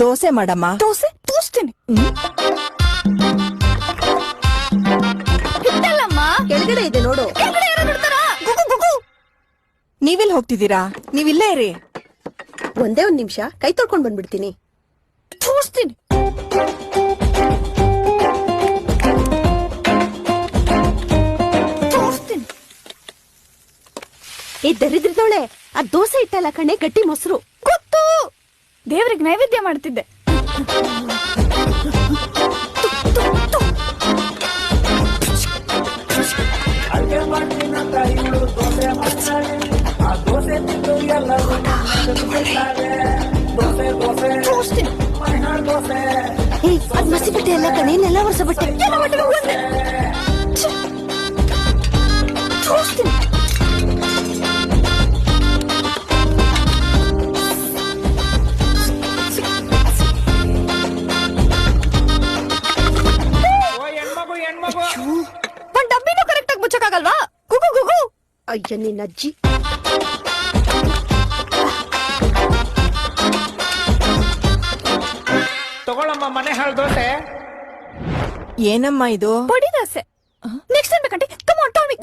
ದೋಸೆ ಮಾಡಮ್ಮ. ದೋಸೆ? ತೋರಿಸ್ತೇನೆ. ಹಿಟ್ಟಲ್ಲಮ್ಮ? ಕೆಳಗಡೆ ಇದೆ ನೋಡು. ಕೆಳಗಡೆ ಯಾರೋ ಬಿಡ್ತಾರ ಗುಗು ಗುಗು ನೀವೆಲ್ ಹೋಗ್ತಿದ್ದೀರಾ? ನೀವಿಲ್ಲೇ ಇರಿ. ಒಂದೇ ಒಂದ್ ನಿಮಿಷ. ಕೈ ತೊಳ್ಕೊಂಡ್ ಬಂದ್ಬಿಡ್ತೀನಿ. ತೋರಿಸ್ತೀನಿ. ತೂಸ್ತೀನಿ ಏ ದರಿದ್ರದೋಳೆ ಆ ದೋಸೆ ಇಟ್ಟಲ್ಲ ಕಣೆ ಗಟ್ಟಿ ಮೊಸರು. ಗೊತ್ತು. ದೇವ್ರಿಗೆ ನೈವೇದ್ಯ ಮಾಡ್ತಿದ್ದೆ. ಅದ್ ಮಸಿ ಬಿಟ್ಟೆ ಎಲ್ಲ ಕಣೆ ನೆಲ ವರ್ಷ ಬಟ್ಟೆ. ಒಂದ್ ಡಬ್ಬಿನೂ ಕರೆಕ್ಟ್ ಆಗಿ ಮುಚ್ಚಕ್ಕಾಗಲ್ವಾ? ಗುಗು ಗುಗು. ಅಯ್ಯ ನಿನ್ನ ಅಜ್ಜಿ. ತಗೊಳಮ್ಮ ಮನೆ ಹಾಳು ದೋಸೆ. ಏನಮ್ಮ ಇದು? ಬಡಿ ದೋಸೆ. ನೆಕ್ಸ್ಟ್ ಟೈಮ್ ಬೇಕಂటే ಕಮಾನ್ ಟಾಮಿ